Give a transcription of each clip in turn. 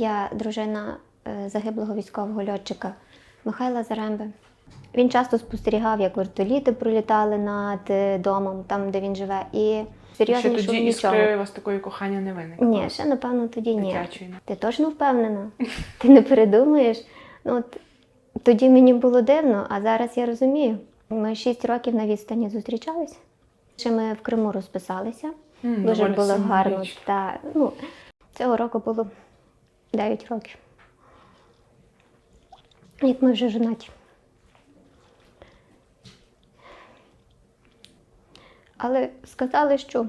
Я дружина е, загиблого військового льотчика Михайла Заремби. Він часто спостерігав, як вертоліти пролітали над е, домом, там, де він живе, і Ще серйозно тоді нічого. іскри у вас такої кохання не виникло? Ні, ще напевно тоді ні. Дитячої. Ти точно впевнена? Ти не передумаєш? Ну, от, тоді мені було дивно, а зараз я розумію. Ми шість років на відстані зустрічалися. Ще ми в Криму розписалися. М, Дуже було гарно. Та, ну, цього року було 9 років. Як ми вже жонаті. Але сказали, що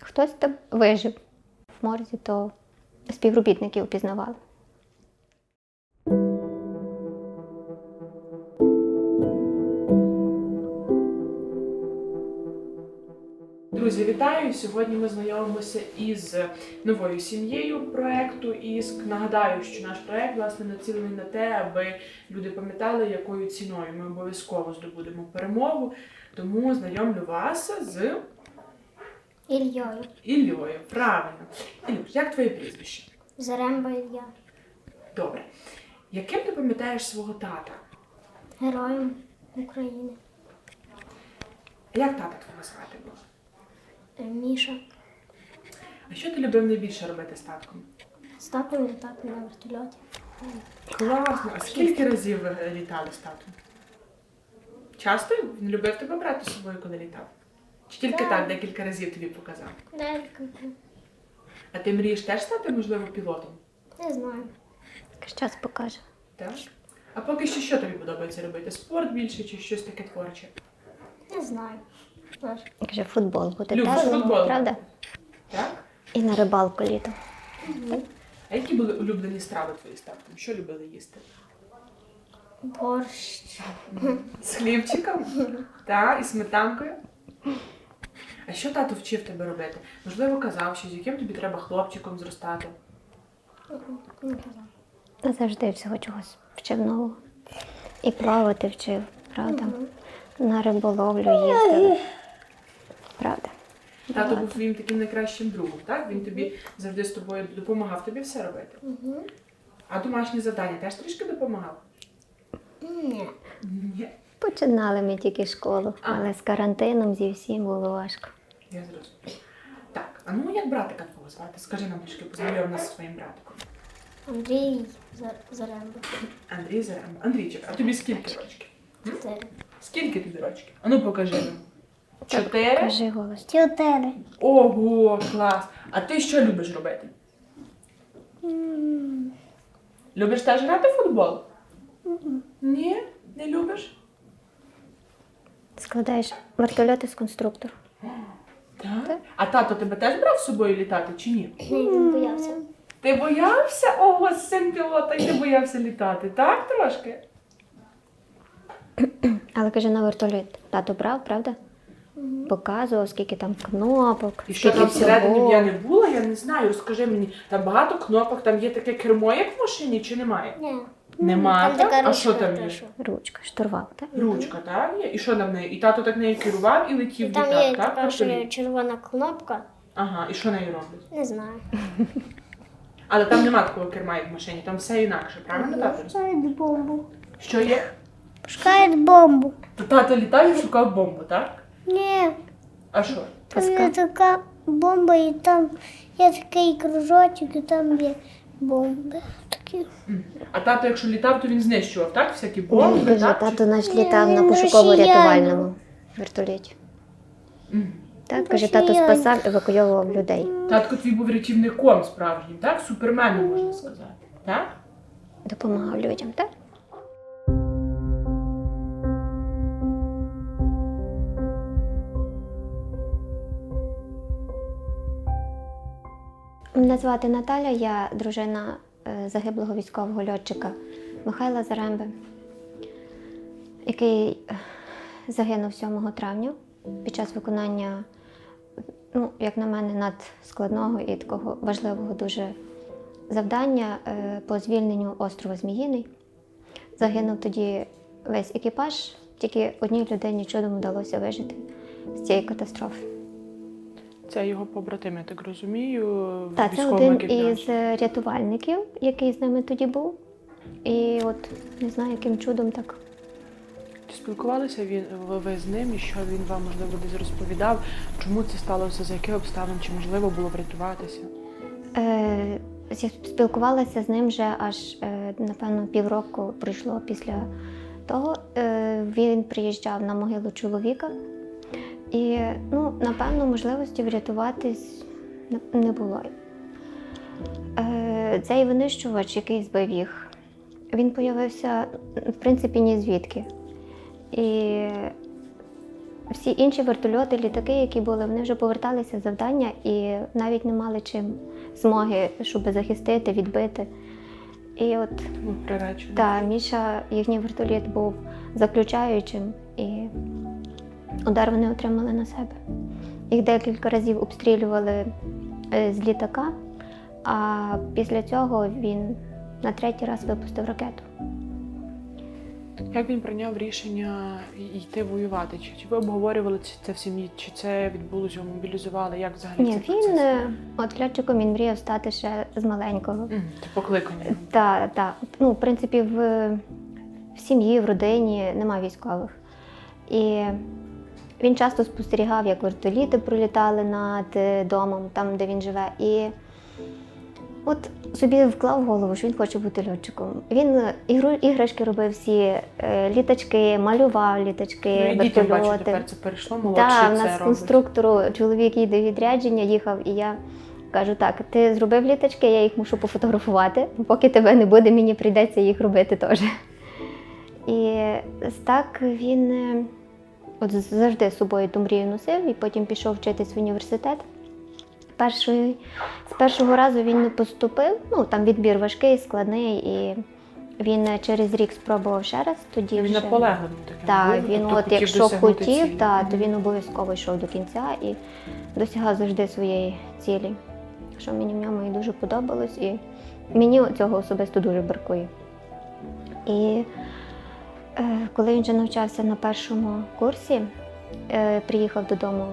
хтось там вижив в морзі, то співробітників пізнавали. Друзі, вітаю! Сьогодні ми знайомимося із новою сім'єю проекту. І нагадаю, що наш проект власне націлений на те, аби люди пам'ятали, якою ціною ми обов'язково здобудемо перемогу. Тому знайомлю вас з Ільйою. Іллею. Правильно. Ілюш, як твоє прізвище? Заремба Ілья. Добре. Яким ти пам'ятаєш свого тата? Героєм України. Як тата твого звати було? Е, Міша. А що ти любив найбільше робити з татком? З татом літати на вертольоті. Класно. А скільки разів ви літали з татом? Часто він любив тебе брати з собою, коли літав? Чи тільки Так. так декілька разів тобі показав? Делька. А ти мрієш теж стати, можливо, пілотом? Не знаю. Час покаже. Так? А поки що що тобі подобається робити? Спорт більше чи щось таке творче? Не знаю. Знаєш, Каже, футбол буде, Любиш так? футбол? Правда? Так? І на рибалку літом. А які були улюблені страви твої з татком? Що любили їсти? борщ. З хлібчиком? Так, і сметанкою? А що тато вчив тебе робити? Можливо, казав, що з яким тобі треба хлопчиком зростати? Не казав. Та Завжди всього чогось вчив нового. І плавати вчив, правда? На риболовлю їздили. Правда. Тато був твоїм таким найкращим другом, так? Він тобі завжди з тобою допомагав тобі все робити. Угу. А домашні завдання теж трішки допомагав? Ні. Ні. Починали ми тільки школу, А. але з карантином зі всім було важко. Я зрозуміла. Так, а ну як братика твого звати? Скажи нам трішки, познайом нас зі своїм братиком. Андрій За- Заремба. Андрій Заремба. Андрійчик, а тобі скільки рочків? Чотири. Скільки тобі рочків? А ну покажи нам. Чотири? Кажи голос. Чотири. Ого, клас! А ти що любиш робити? Любиш теж грати в футбол? Ні, не любиш? Складаєш вертольоти з конструктору. Так. А тато тебе теж брав з собою літати чи ні? Він боявся. Ти боявся? Ого, син пілота, і ти боявся літати, так трошки? Але каже, на вертольот тато брав, правда? Показував, скільки там кнопок, І що скільки там всередині всього. я не була, я не знаю. Розкажи мені, там багато кнопок, там є таке кермо, як в машині, чи немає? Ні. Нема, Там так? така А що ручка там є? Ручка, штурвал, так? Ручка, так? Є? І що там в неї? І тато так нею керував і І летів там літак, є так? така ще Вертоліт? червона кнопка. Ага, і що нею роблять? Не знаю. Але там нема такого керма, як в машині, там все інакше, правильно тато? Пускають бомбу. Що є? Пускають бомбу. То тато літав і шукав бомбу, так? Ні. А що? Там є така бомба, і там є такий кружочок, і там є бомби. Такі. А тато, якщо літав, то він знищував, так? Всякі бомби, Каже, так? тато наш літав на він пошуково-рятувальному вертольоті. Так, каже, тато Росіяни. спасав, евакуйовував людей. Татко твій був рятівником справжнім, так? Суперменом, можна сказати. Так? Допомагав людям, так? Мене звати Наталя, я дружина е, загиблого військового льотчика Михайла Заремби, який е, загинув 7 травня під час виконання, ну, як на мене, надскладного і такого важливого дуже завдання е, по звільненню острова Зміїний. Загинув тоді весь екіпаж, тільки одній людині чудом вдалося вижити з цієї катастрофи. Це його побратим, я так розумію. Так, це один із е, рятувальників, який з ними тоді був. І от не знаю, яким чудом так. Чи спілкувалися він ви ви з ним і що він вам можливо десь розповідав? Чому це сталося? За яких обставин? Чи можливо було врятуватися? Е, я спілкувалася з ним вже аж, е, напевно, півроку пройшло після того. Е, він приїжджав на могилу чоловіка. І, ну, напевно, можливості врятуватись не- було. Е, цей винищувач, який збив їх, він появився, в принципі, ні звідки. І всі інші вертольоти, літаки, які були, вони вже поверталися з завдання і навіть не мали чим змоги, щоб захистити, відбити. І от та Міша, їхній вертоліт був заключаючим, і удар вони отримали на себе. Їх декілька разів обстрілювали е, з літака, а після цього він на третій раз випустив ракету. Як він прийняв рішення йти воювати? Чи, чи ви обговорювали це, в сім'ї? Чи це відбулося, його мобілізували? Як взагалі Ні, цей він процес? е, от льотчиком він мріяв стати ще з маленького. Це покликання. Так, так. Ну, в принципі, в, в сім'ї, в родині нема військових. І він часто спостерігав, як вертоліти пролітали над е, домом, там, де він живе. І от собі вклав в голову, що він хоче бути льотчиком. Він е, іграшки робив всі, е, літачки, малював літачки, Ну, дітям бачу, вертольоти. тепер це перейшло, молодший Так, у це нас конструктору чоловік їде в відрядження, їхав, і я кажу: так, ти зробив літачки, я їх мушу пофотографувати. Поки тебе не буде, мені прийдеться їх робити теж. І так він от завжди з собою ту мрію носив і потім пішов вчитись в університет. Першої, з першого разу він не поступив, ну там відбір важкий, складний, і він е, через рік спробував ще раз. Тоді Він вже... наполегливим таким Так, він тобто от якщо хотів, та, то він обов'язково йшов до кінця і досягав завжди своєї цілі, що мені в ньому і дуже подобалось, і мені цього особисто дуже бракує. І коли він вже навчався на першому курсі, е, приїхав додому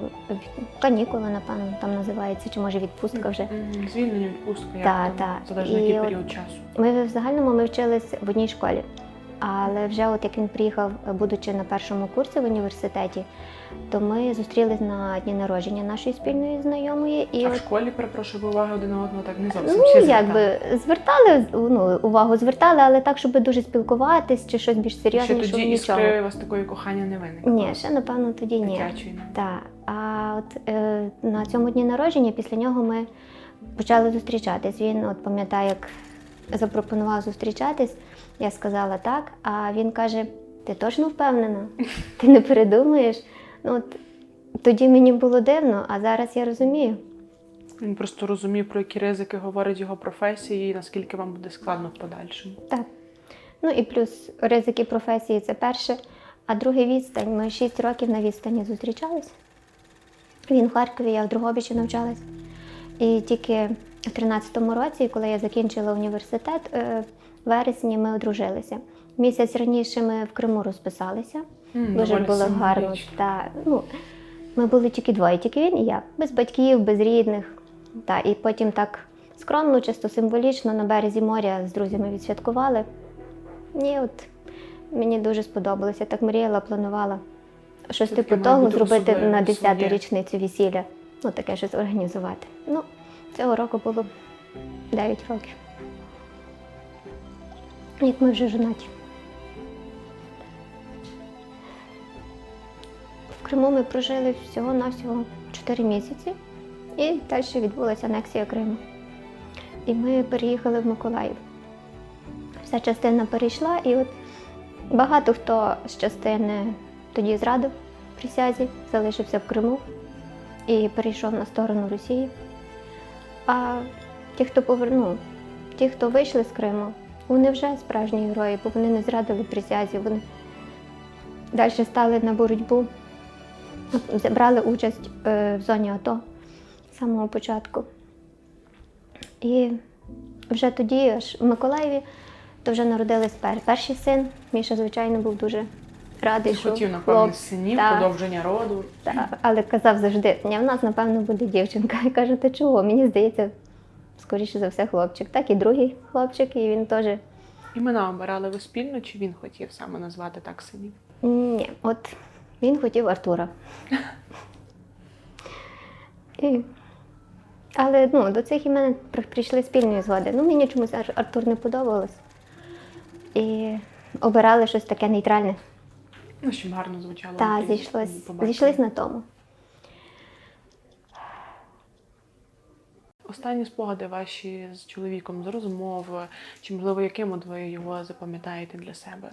канікули, напевно, там називається, чи може відпустка вже. Звільнення відпустка, як Та, там, та. залежно який період часу. Ми в загальному ми вчились в одній школі. Але вже от як він приїхав, будучи на першому курсі в університеті, то ми зустрілись на дні народження нашої спільної знайомої. І А в школі, перепрошую, бо уваги один одного так не зовсім ну, якби звертали ну, увагу, звертали, але так, щоб дуже спілкуватись чи щось більш Ще серйозне, тоді нічого. іскри у вас такої кохання не виникло? Ні, ще напевно тоді ні. Так, а от е, на цьому дні народження після нього ми почали зустрічатись. Він от пам'ятає, як запропонував зустрічатись. Я сказала так, а він каже: Ти точно впевнена? Ти не передумаєш? Ну от тоді мені було дивно, а зараз я розумію. Він просто розумів, про які ризики говорить його професії і наскільки вам буде складно в подальшому. Так. Ну і плюс ризики професії це перше. А друге відстань. Ми 6 років на відстані зустрічались. Він в Харкові, я в Другобичі навчалась. І тільки в 13-му році, коли я закінчила університет, е, в вересні ми одружилися. Місяць раніше ми в Криму розписалися. М, Дуже було гарно. Та, ну, ми були тільки двоє, тільки він і я, без батьків, без рідних. Та, і потім так скромно, чисто символічно на березі моря з друзями відсвяткували. І от мені дуже сподобалося. Так мріяла, планувала щось типу того зробити на 10-ту річницю весілля. Ну, таке щось організувати. Ну, цього року було 9 років. Як ми вже жонаті. В Криму ми прожили всього-навсього 4 місяці, і далі відбулася анексія Криму. І ми переїхали в Миколаїв. Вся частина перейшла, і от багато хто з частини тоді зрадив присязі, залишився в Криму і перейшов на сторону Росії. А ті, хто повернув, ті, хто вийшли з Криму, вони вже справжні герої, бо вони не зрадили присязі, вони далі стали на боротьбу, брали участь е, в зоні АТО з самого початку. І вже тоді, аж в Миколаєві, то вже народились пер- перший син. Міша, звичайно, був дуже радий, що Хотів, напевно, хлоп- синів, Так. продовження роду. Та, але казав завжди, ні, в нас, напевно, буде дівчинка. Я кажу, ти чого? Мені здається, скоріше за все, хлопчик. Так і другий хлопчик, і він теж. Імена обирали ви спільно, чи він хотів саме назвати так синів? Ні, от він хотів Артура. І... Але ну, до цих імен прийшли спільної згоди. Ну, мені чомусь Артур не подобалось. І обирали щось таке нейтральне. Ну, щоб гарно звучало. Та на зійшлось, зійшлось на тому. Останні спогади ваші з чоловіком з розмов, чи можливо яким ви його запам'ятаєте для себе?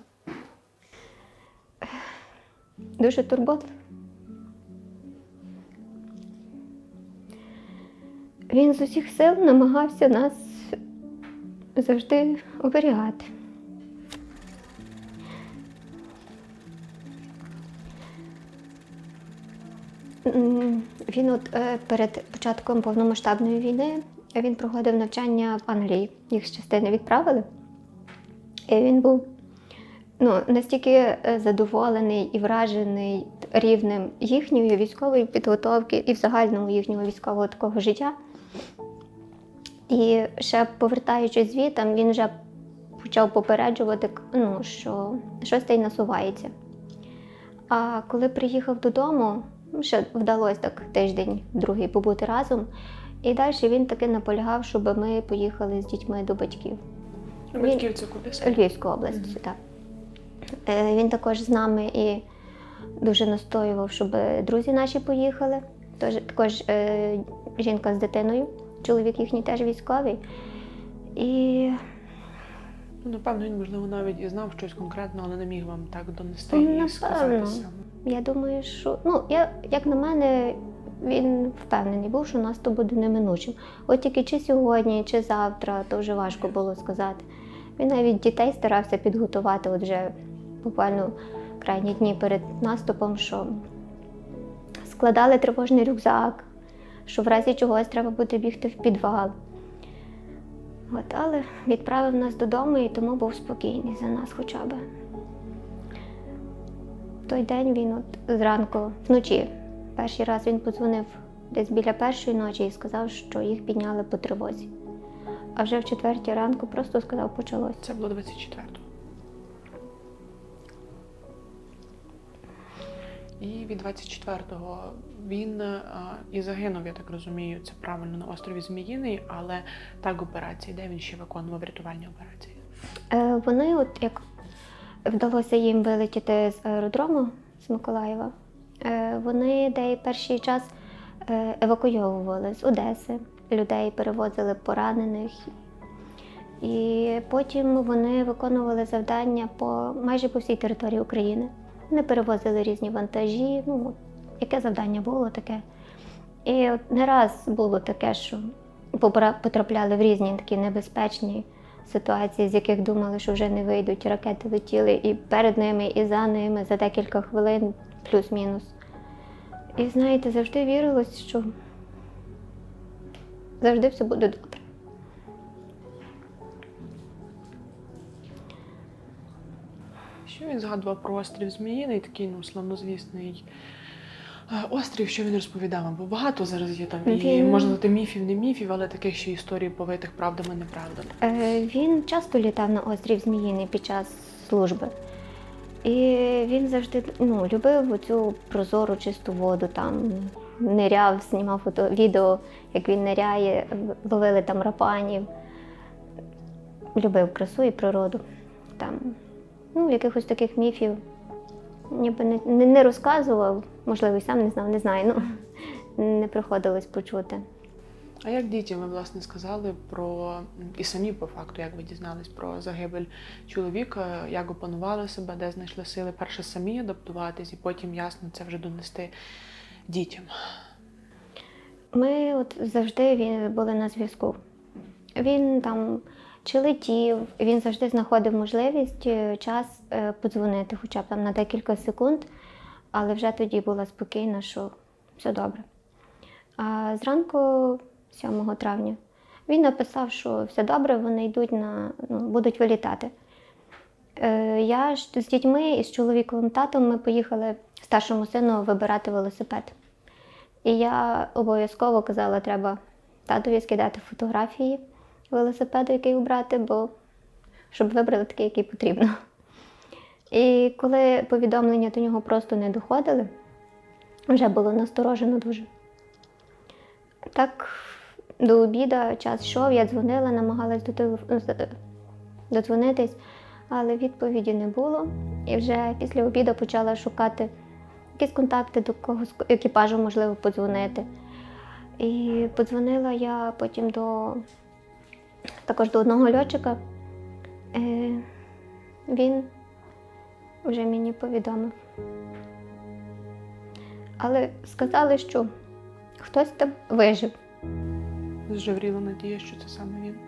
Дуже турботливий. Він з усіх сил намагався нас завжди оберігати. М, Він от е, перед початком повномасштабної війни він проходив навчання в Англії. Їх з частини відправили. І він був ну, настільки е, задоволений і вражений рівнем їхньої військової підготовки і в загальному їхнього військового такого життя. І ще повертаючись звітом, він вже почав попереджувати, ну, що щось й насувається. А коли приїхав додому, ну, ще вдалося так тиждень, другий побути разом. І далі він таки наполягав, щоб ми поїхали з дітьми до батьків. Батьків це куди? Львівську область, так. Е, Він також з нами і дуже настоював, щоб друзі наші поїхали. Тож, також е, жінка з дитиною, чоловік їхній теж військовий. І Ну, напевно, він, можливо, навіть і знав щось конкретно, але не міг вам так донести Ну, і сказати саме. Я думаю, що ну, я, як на мене, він впевнений був, що нас то буде неминучим. От тільки чи сьогодні, чи завтра, то вже важко було сказати. Він навіть дітей старався підготувати, от вже буквально крайні дні перед наступом, що складали тривожний рюкзак, що в разі чогось треба буде бігти в підвал. От, але відправив нас додому і тому був спокійний за нас хоча б. В той день він от зранку, вночі, перший раз він подзвонив десь біля першої ночі і сказав, що їх підняли по тривозі. А вже в четвертій ранку просто сказав, почалось. Це було 24-го. І від 24-го він е, і загинув, я так розумію, це правильно на острові Зміїний, але так операції, де він ще виконував рятувальні операції. Е, вони, от як вдалося їм вилетіти з аеродрому з Миколаєва, е, вони деякий перший час е, евакуйовували з Одеси, людей перевозили поранених. І потім вони виконували завдання по майже по всій території України. Вони перевозили різні вантажі. Ну, яке завдання було таке. І от не раз було таке, що потрапляли в різні такі небезпечні ситуації, з яких думали, що вже не вийдуть. Ракети летіли і перед ними, і за ними за декілька хвилин, плюс-мінус. І знаєте, завжди вірилось, що завжди все буде добре. Що він згадував про острів Зміїний, такий ну, славнозвісний острів, що він розповідав вам? Бо багато зараз є там і Він- можна сказати, міфів, не міфів, але таких ще історій повитих правдами, неправдами. Е, Він часто літав на острів Зміїний під час служби. І він завжди ну, любив оцю прозору чисту воду, там ниряв, знімав фото, відео, як він ниряє, в- ловили там рапанів. Любив красу і природу. Там, ну, якихось таких міфів ніби не, не, не розказував, можливо, і сам не знав, не знаю. Ну, не приходилось почути. А як дітям ви власне сказали про і самі по факту, як ви дізнались про загибель чоловіка, як опанували себе, де знайшли сили перше самі адаптуватись, і потім ясно це вже донести дітям. Ми от завжди були на зв'язку. Він там чи летів, він завжди знаходив можливість е, час е, подзвонити, хоча б там на декілька секунд, але вже тоді була спокійна, що все добре. А зранку, 7 травня, він написав, що все добре, вони йдуть на ну, будуть вилітати. Е, Я з дітьми і з чоловіковим татом ми поїхали старшому сину вибирати велосипед. І я обов'язково казала, треба татові скидати фотографії велосипеду, який обрати, бо щоб вибрали такий, який потрібно. І коли повідомлення до нього просто не доходили, вже було насторожено дуже. Так, до обіду час йшов, я дзвонила, намагалась до додзвонитись, але відповіді не було. І вже після обіду почала шукати якісь контакти до когось екіпажу, можливо, подзвонити. І подзвонила я потім до також до одного льотчика. Е, він вже мені повідомив. Але сказали, що хтось там вижив. Зжевріла надія, що це саме він.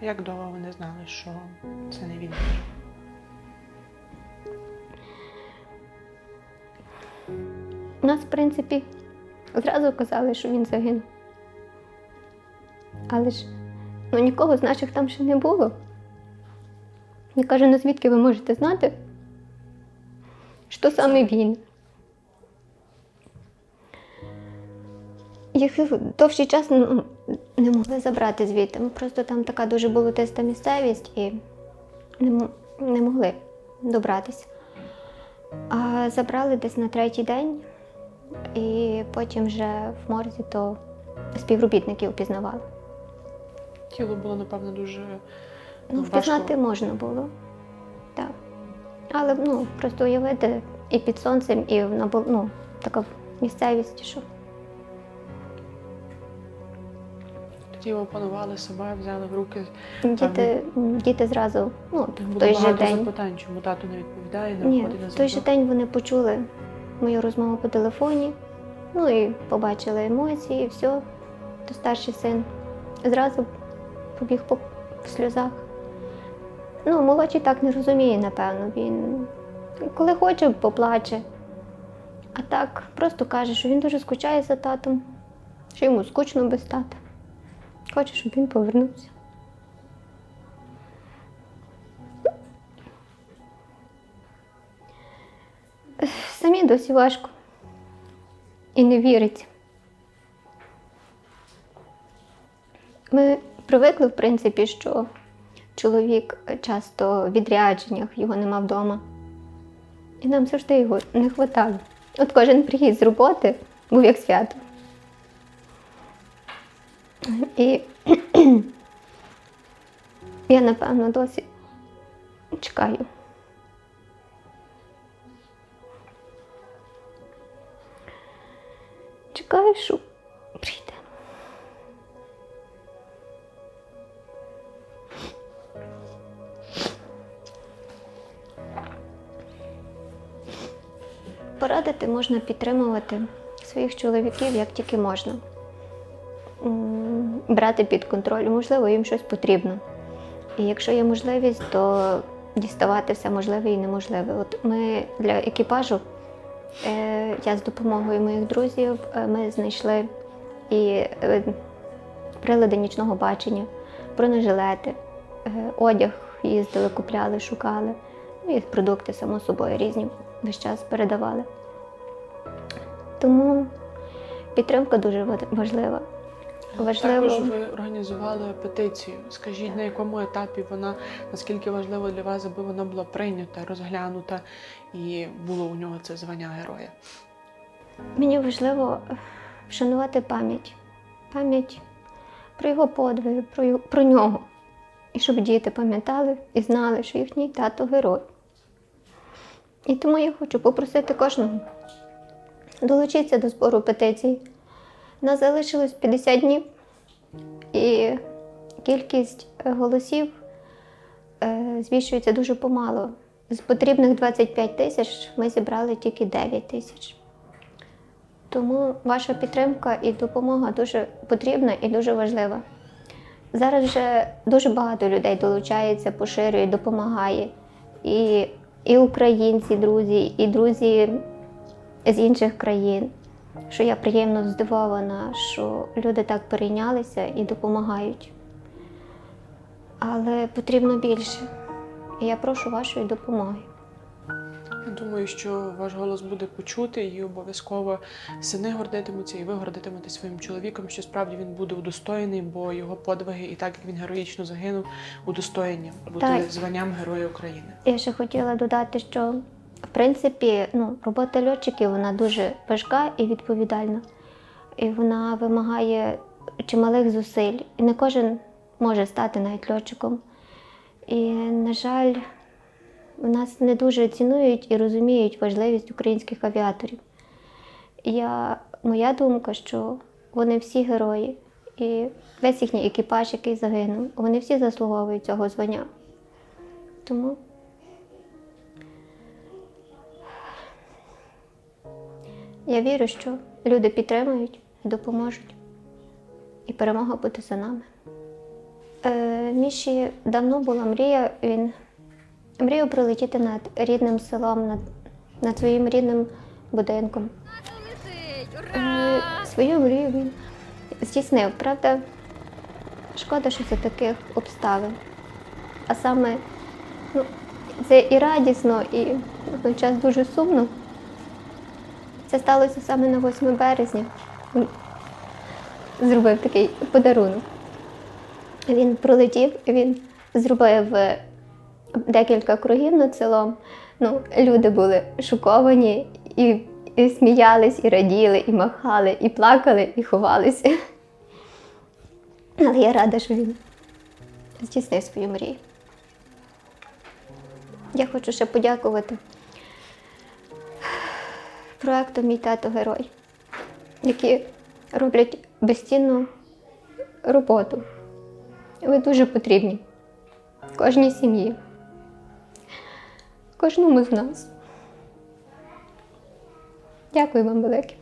А як довго ви не знали, що це не він? У нас, в принципі, зразу казали, що він загинув. Але ж ну, нікого з наших там ще не було. Я кажу, ну звідки ви можете знати, що саме він? Їх довший час ну, не могли забрати звідти. Просто там така дуже болотиста місцевість і не, не могли добратися. А забрали десь на третій день, і потім вже в морзі то співробітників пізнавали. Тіло було, напевно, дуже Ну, важко. впізнати можна було. Так. Але ну, просто уявити і під сонцем, і на ну, така місцевість, що Тоді опанували себе, взяли в руки. діти, діти зразу, ну, в той же день. запитань, чому тато не відповідає, не Ні, на в той же день вони почули мою розмову по телефоні, ну і побачили емоції, і все. То старший син зразу побіг по в сльозах. Ну, молодший так не розуміє, напевно. Він коли хоче, поплаче. А так просто каже, що він дуже скучає за татом, що йому скучно без тата. Хоче, щоб він повернувся. Самі досі важко. І не віриться. Ми привикли, в принципі, що чоловік часто в відрядженнях, його нема вдома. І нам завжди його не вистачало. От кожен приїзд з роботи був як свято. І я, напевно, досі чекаю. Можна підтримувати своїх чоловіків як тільки можна. Брати під контроль, можливо, їм щось потрібно. І якщо є можливість, то діставати все можливе і неможливе. От ми для екіпажу Е, Я з допомогою моїх друзів е, ми знайшли і е, прилади нічного бачення, бронежилети, одяг їздили, купляли, шукали. Ну і продукти, само собою, різні весь час передавали. Тому підтримка дуже важлива. Важливо. Також ви організували петицію. Скажіть, на якому етапі вона, наскільки важливо для вас, аби вона була прийнята, розглянута і було у нього це звання героя? Мені важливо е, вшанувати пам'ять. Пам'ять про його подвиги, про, його- про нього. І щоб діти пам'ятали і знали, що їхній тато герой. І тому я хочу попросити кожного долучитися до збору петицій. Нас залишилось 50 днів, і кількість е, голосів е, збільшується дуже помало. З потрібних 25 тисяч ми зібрали тільки 9 тисяч. Тому ваша підтримка і допомога дуже потрібна і дуже важлива. Зараз вже дуже багато людей долучається, поширює, допомагає. І, і українці, друзі, і друзі з інших країн. Що я приємно здивована, що люди так перейнялися і допомагають. Але потрібно більше. І я прошу вашої допомоги. Я думаю, що ваш голос буде почутий і обов'язково сини гордитимуться, і ви гордитиметесь своїм чоловіком, що справді він буде удостоєний, бо його подвиги, і так як він героїчно загинув, удостоєння бути званням Героя України. Я ще хотіла додати, що в принципі ну, робота льотчиків вона дуже важка і відповідальна. І вона вимагає чималих зусиль. І не кожен може стати навіть льотчиком. І, на жаль, у нас не дуже цінують і розуміють важливість українських авіаторів. Я, моя думка, що вони всі герої, і весь їхній екіпаж, який загинув, вони всі заслуговують цього звання. Тому я вірю, що люди підтримують і допоможуть. І перемога буде за нами. Е, Міші давно була мрія. Він мріяв прилетіти над рідним селом, над, над своїм рідним будинком. Е, Свою мрію він здійснив, правда? Шкода, що це таких обставин. А саме, ну, це і радісно, і водночас дуже сумно. Це сталося саме на 8 березня. Він зробив такий подарунок. Він пролетів, він зробив е, декілька кругів над селом. Ну, люди були шоковані і, і сміялись, і раділи, і махали, і плакали, і ховалися. Але я рада, що він здійснив свою мрію. Я хочу ще подякувати проекту Мій тато герой, які роблять безцінну роботу. Ви дуже потрібні кожній сім'ї, кожному з нас. Дякую вам велике.